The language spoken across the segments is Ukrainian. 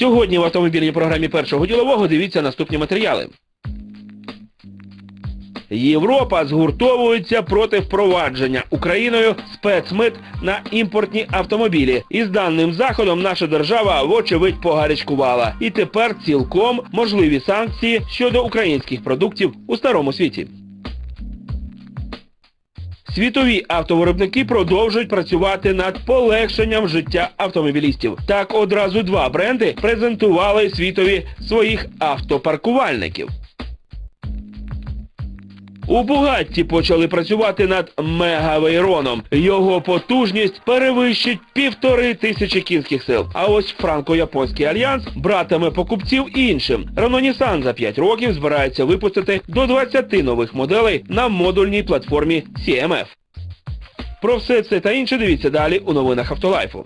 Сьогодні в автомобільній програмі першого ділового дивіться наступні матеріали. Європа згуртовується проти впровадження Україною спецмит на імпортні автомобілі. І з даним заходом наша держава вочевидь погарячкувала. І тепер цілком можливі санкції щодо українських продуктів у старому світі. Світові автовиробники продовжують працювати над полегшенням життя автомобілістів. Так одразу два бренди презентували світові своїх автопаркувальників. У Бугатті почали працювати над мегавейроном. Його потужність перевищить півтори тисячі кінських сил. А ось франко-японський альянс братиме покупців іншим. Renault Nissan за 5 років збирається випустити до 20 нових моделей на модульній платформі CMF. Про все це та інше дивіться далі у новинах Автолайфу.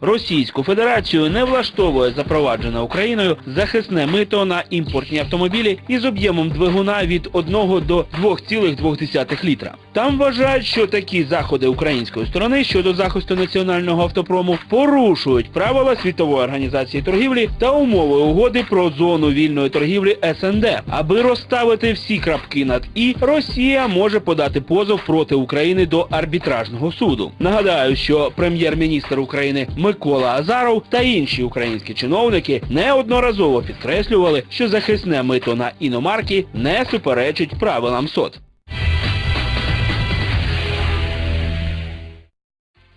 Російську Федерацію не влаштовує запроваджене Україною захисне мито на імпортні автомобілі із об'ємом двигуна від 1 до 2,2 літра. Там вважають, що такі заходи української сторони щодо захисту національного автопрому порушують правила Світової організації торгівлі та умови угоди про зону вільної торгівлі СНД. Аби розставити всі крапки над і, Росія може подати позов проти України до арбітражного суду. Нагадаю, що прем'єр-міністр України Микола Азаров та інші українські чиновники неодноразово підкреслювали, що захисне мито на іномарки не суперечить правилам СОТ.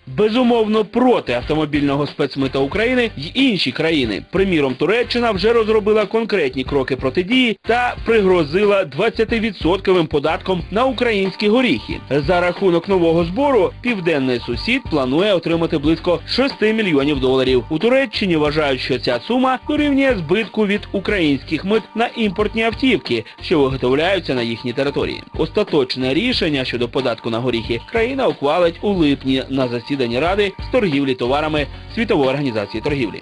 Безумовно, проти автомобільного спецмита України й інші країни. Приміром, Туреччина вже розробила конкретні кроки протидії та пригрозила 20% податком на українські горіхи. За рахунок нового збору південний сусід планує отримати близько 6 мільйонів доларів. У Туреччині вважають, що ця сума дорівнює збитку від українських мит на імпортні автівки, що виготовляються на їхній території. Остаточне рішення щодо податку на горіхи країна ухвалить у липні на засіданні Ради з торгівлі товарами Світової організації торгівлі.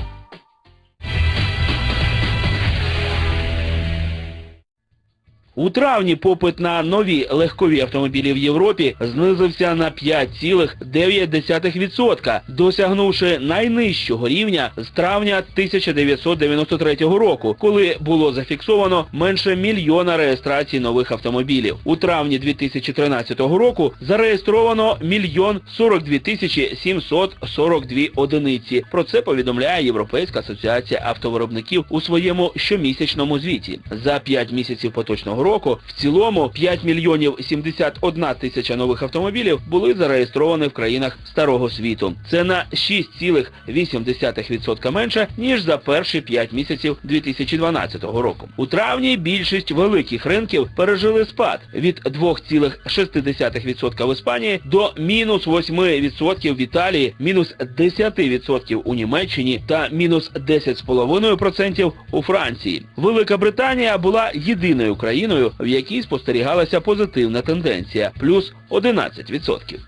У травні попит на нові легкові автомобілі в Європі знизився на 5,9%, досягнувши найнижчого рівня з травня 1993 року, коли було зафіксовано менше мільйона реєстрацій нових автомобілів. У травні 2013 року зареєстровано мільйон 42 тисячі 742 одиниці. Про це повідомляє Європейська асоціація автовиробників у своєму щомісячному звіті. За 5 місяців поточного року в цілому 5 мільйонів 71 тисяча нових автомобілів були зареєстровані в країнах старого світу. Це на 6,8% менше, ніж за перші 5 місяців 2012 року. У травні більшість великих ринків пережили спад від 2,6% в Іспанії до мінус 8% в Італії, мінус 10% у Німеччині та мінус 10,5% у Франції. Велика Британія була єдиною країною, в якій спостерігалася позитивна тенденція плюс 11%.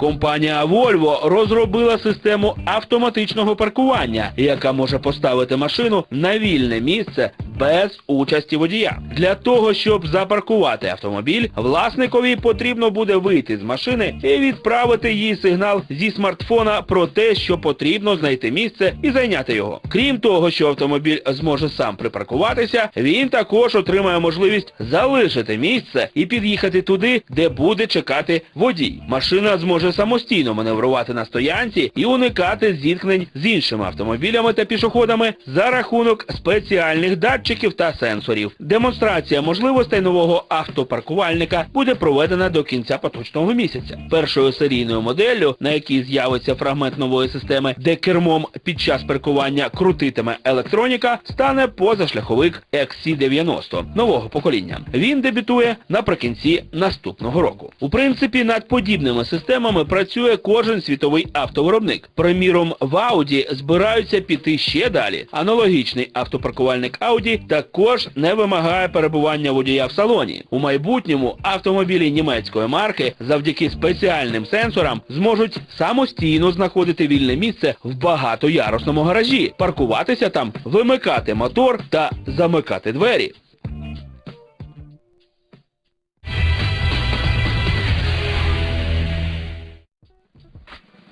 Компанія Volvo розробила систему автоматичного паркування, яка може поставити машину на вільне місце без участі водія. Для того, щоб запаркувати автомобіль, власникові потрібно буде вийти з машини і відправити їй сигнал зі смартфона про те, що потрібно знайти місце і зайняти його. Крім того, що автомобіль зможе сам припаркуватися, він також отримає можливість залишити місце і під'їхати туди, де буде чекати водій. Машина зможе самостійно маневрувати на стоянці і уникати зіткнень з іншими автомобілями та пішоходами за рахунок спеціальних датчиків та сенсорів. Демонстрація можливостей нового автопаркувальника буде проведена до кінця поточного місяця. Першою серійною моделлю, на якій з'явиться фрагмент нової системи, де кермом під час паркування крутитиме електроніка, стане позашляховик XC90 нового покоління. Він дебютує наприкінці наступного року. У принципі, над подібними системами працює кожен світовий автовиробник. Приміром, в Audi збираються піти ще далі. Аналогічний автопаркувальник Audi також не вимагає перебування водія в салоні. У майбутньому автомобілі німецької марки завдяки спеціальним сенсорам зможуть самостійно знаходити вільне місце в багатоярусному гаражі, паркуватися там, вимикати мотор та замикати двері.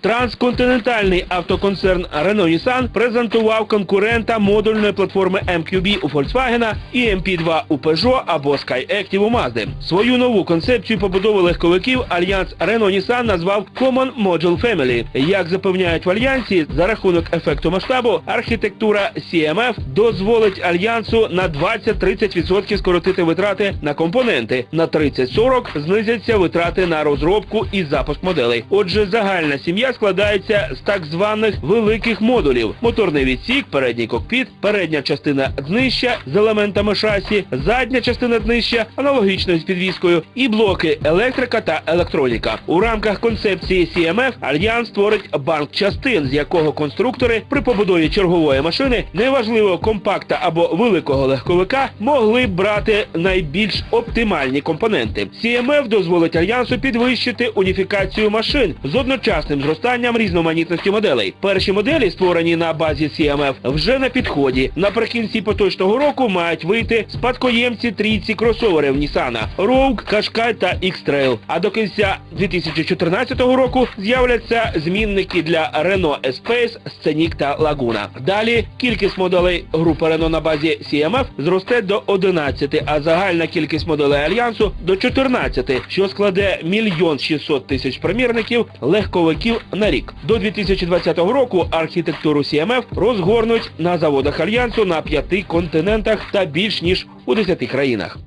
Трансконтинентальний автоконцерн Renault Nissan презентував конкурента модульної платформи MQB у Volkswagen і MP2 у Peugeot або SkyActiv у Mazda. Свою нову концепцію побудови легковиків альянс Renault Nissan назвав Common Module Family. Як запевняють в альянсі, за рахунок ефекту масштабу, архітектура CMF дозволить альянсу на 20-30% скоротити витрати на компоненти, на 30-40% знизяться витрати на розробку і запуск моделей. Отже, загальна сім'я складається з так званих великих модулів: моторний відсік, передній кокпіт, передня частина днища з елементами шасі, задня частина днища аналогічно з підвіскою, і блоки електрика та електроніка. У рамках концепції CMF Альянс створить банк частин, з якого конструктори при побудові чергової машини, неважливо компакта або великого легковика, могли б брати найбільш оптимальні компоненти. CMF дозволить альянсу підвищити уніфікацію машин з одночасним зростанням різноманітності моделей. Перші моделі, створені на базі CMF, вже на підході. Наприкінці поточного року мають вийти спадкоємці трійці кросоверів Nissan Rogue, Qashqai та X-Trail. А до кінця 2014 року з'являться змінники для Renault Espace, Scenic та Laguna. Далі кількість моделей групи Renault на базі CMF зросте до 11, а загальна кількість моделей Альянсу до 14, що складе мільйон 600 тисяч примірників легковиків на рік. До 2020 року архітектуру CMF розгорнуть на заводах Альянсу на п'яти континентах та більш ніж у 10 країнах.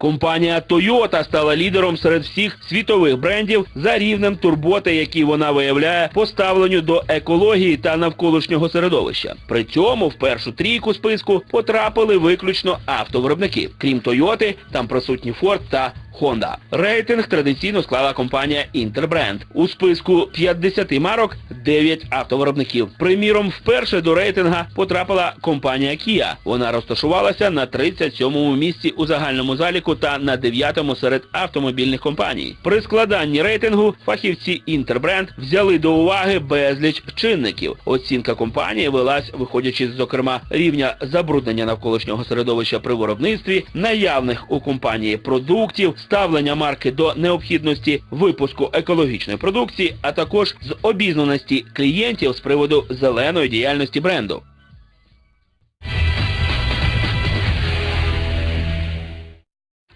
Компанія Toyota стала лідером серед всіх світових брендів за рівнем турботи, який вона виявляє по ставленню до екології та навколишнього середовища. При цьому в першу трійку списку потрапили виключно автовиробники. Крім Toyota, там присутні Ford та Honda. Рейтинг традиційно склала компанія Interbrand. У списку 50 марок 9 автовиробників. Приміром, вперше до рейтинга потрапила компанія Kia. Вона розташувалася на 37-му місці у загальному заліку та на 9-му серед автомобільних компаній. При складанні рейтингу фахівці Interbrand взяли до уваги безліч чинників. Оцінка компанії велась, виходячи з зокрема рівня забруднення навколишнього середовища при виробництві, наявних у компанії продуктів, ставлення марки до необхідності випуску екологічної продукції, а також з обізнаності клієнтів з приводу зеленої діяльності бренду.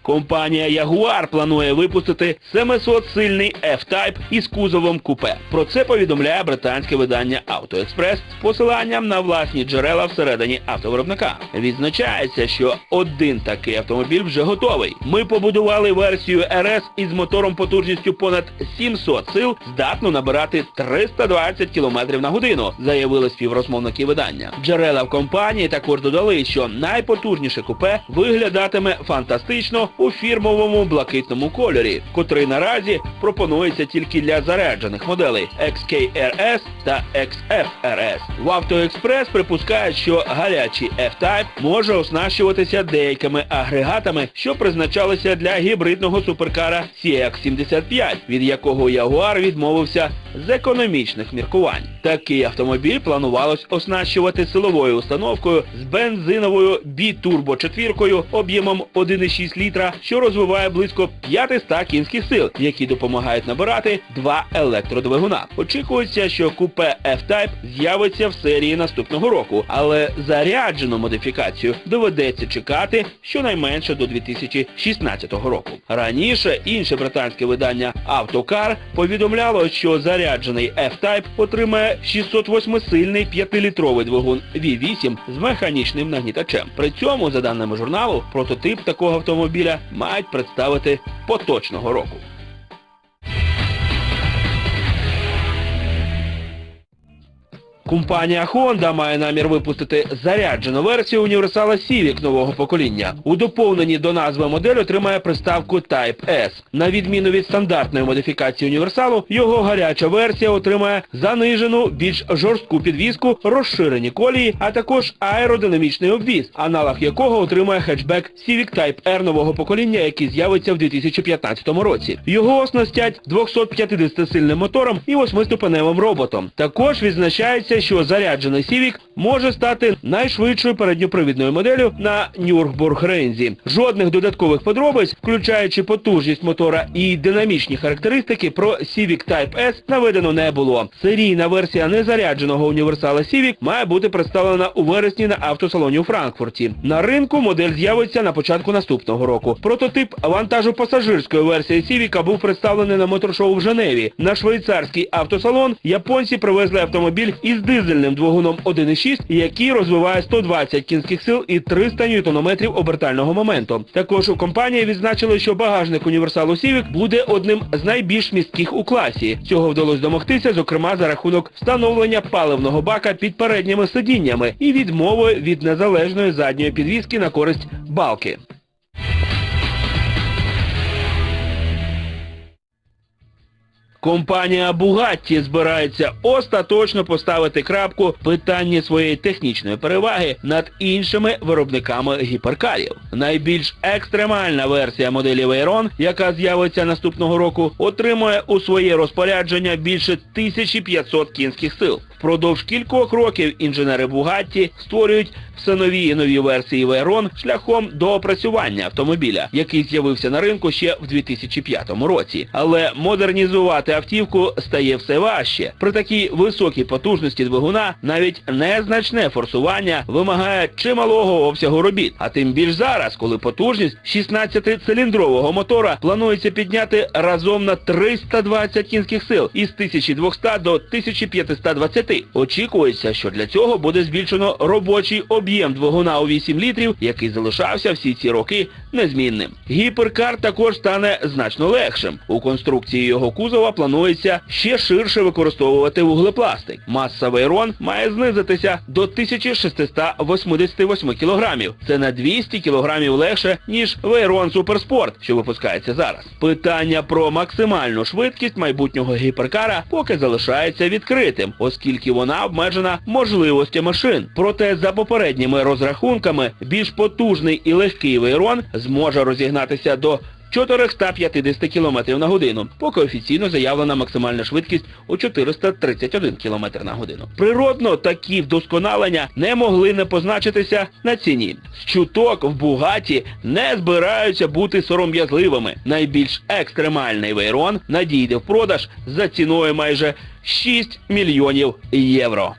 Компанія Jaguar планує випустити 700-сильний F-Type із кузовом купе. Про це повідомляє британське видання AutoExpress з посиланням на власні джерела всередині автовиробника. Відзначається, що один такий автомобіль вже готовий. Ми побудували версію RS із мотором потужністю понад 700 сил, здатну набирати 320 км на годину, заявили співрозмовники видання. Джерела в компанії також додали, що найпотужніше купе виглядатиме фантастично у фірмовому блакитному кольорі, котрий наразі пропонується тільки для заряджених моделей XKRS та XFRS. В AutoExpress припускають, що гарячий F-Type може оснащуватися деякими агрегатами, що призначалися для гібридного суперкара CX-75, від якого Jaguar відмовився з економічних міркувань. Такий автомобіль планувалось оснащувати силовою установкою з бензиновою бітурбо четвіркою об'ємом 1,6 літра, що розвиває близько 500 кінських сил, які допомагають набирати два електродвигуна. Очікується, що купе F-Type з'явиться в серії наступного року, але заряджену модифікацію доведеться чекати щонайменше до 2016 року. Раніше інше британське видання Автокар повідомляло, що заряджений F-Type отримає 608-сильний 5-літровий двигун V8 з механічним нагнітачем. При цьому, за даними журналу, прототип такого автомобіля мають представити поточного року. Компанія Honda має намір випустити заряджену версію універсала Civic нового покоління. У доповненні до назви модель отримає приставку Type S. На відміну від стандартної модифікації універсалу, його гаряча версія отримає занижену, більш жорстку підвіску, розширені колії, а також аеродинамічний обвіз, аналог якого отримає хетчбек Civic Type R нового покоління, який з'явиться в 2015 році. Його оснастять 250-сильним мотором і 8-ступеневим роботом. Також відзначається Вважається, що заряджений Civic може стати найшвидшою передньопривідною моделлю на Нюрнбург-Рейнзі. Жодних додаткових подробиць, включаючи потужність мотора і динамічні характеристики, про Civic Type S наведено не було. Серійна версія незарядженого універсала Civic має бути представлена у вересні на автосалоні у Франкфурті. На ринку модель з'явиться на початку наступного року. Прототип вантажу пасажирської версії Civic був представлений на моторшоу в Женеві. На швейцарський автосалон японці привезли автомобіль із дизельним двигуном 1.6, який розвиває 120 кінських сил і 300 ньютонометрів обертального моменту. Також у компанії відзначили, що багажник універсалу Civic буде одним з найбільш містких у класі. Цього вдалося домогтися, зокрема за рахунок встановлення паливного бака під передніми сидіннями і відмови від незалежної задньої підвіски на користь балки. Компанія Бугатті збирається остаточно поставити крапку в питанні своєї технічної переваги над іншими виробниками гіперкарів. Найбільш екстремальна версія моделі Вейрон, яка з'явиться наступного року, отримує у своє розпорядження більше 1500 кінських сил. Впродовж кількох років інженери Bugatti створюють все нові і нові версії Veyron шляхом доопрацювання автомобіля, який з'явився на ринку ще в 2005 році. Але модернізувати автівку стає все важче. При такій високій потужності двигуна навіть незначне форсування вимагає чималого обсягу робіт. А тим більш зараз, коли потужність 16-циліндрового мотора планується підняти разом на 320 кінських сил із 1200 до 1520. Очікується, що для цього буде збільшено робочий об'єм двигуна у 8 літрів, який залишався всі ці роки незмінним. Гіперкар також стане значно легшим. У конструкції його кузова планується ще ширше використовувати вуглепластик. Маса Вейрон має знизитися до 1688 кілограмів. Це на 200 кілограмів легше, ніж Вейрон Суперспорт, що випускається зараз. Питання про максимальну швидкість майбутнього гіперкара поки залишається відкритим, оскільки вона обмежена можливостями шин. Проте за попередніми розрахунками більш потужний і легкий Вейрон зможе розігнатися до 450 км на годину, поки офіційно заявлена максимальна швидкість у 431 км на годину. Природно, такі вдосконалення не могли не позначитися на ціні. З чуток в Бугаті не збираються бути сором'язливими. Найбільш екстремальний Вейрон надійде в продаж за ціною майже 6 мільйонів євро.